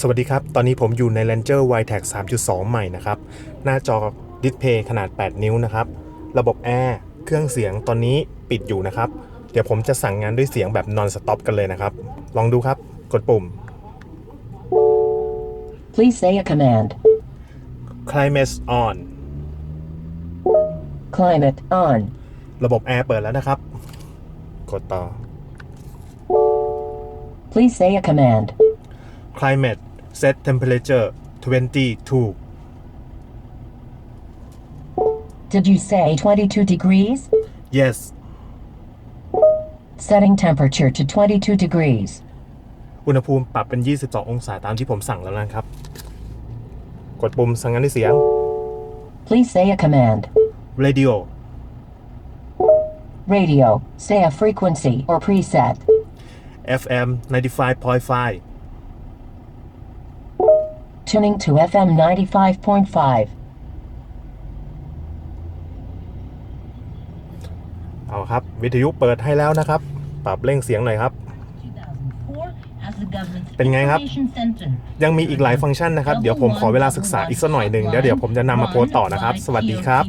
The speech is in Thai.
สวัสดีครับ ตอนนี้ผมอยู่ใน Ranger w i t e c 3.2 ใหม่นะครับ หน้าจอดิสเพย์ขนาด 8 นิ้วนะครับ ระบบแอร์ เครื่องเสียงตอนนี้ปิดอยู่นะครับ เดี๋ยวผมจะสั่งงานด้วยเสียงแบบ non stop กันเลยนะครับ ลองดูครับ กดปุ่ม Please say a command. climate on Climate on. ระบบแอร์เปิดแล้วนะครับ กดต่อ Please say a command. Climate set temperature 22 Did you say 22 degrees? yes Setting temperature to 22 degrees. อุณหภูมิปรับเป็น 22 องศาตามที่ผมสั่งแล้วนะครับ กดปุ่มสั่งงานด้วยเสียง Please say a command. radio Radio. Say a frequency or preset. FM 95.5 Tuning to FM 95.5. เอาครับ วิทยุเปิดให้แล้วนะครับ ปรับเร่งเสียงหน่อยครับ เป็นไงครับ ยังมีอีกหลายฟังก์ชันนะครับ เดี๋ยวผมขอเวลาศึกษาอีกสักหน่อยหนึ่งเดี๋ยวเดี๋ยวผมจะนำมาโพสต์ต่อนะครับ สวัสดีครับ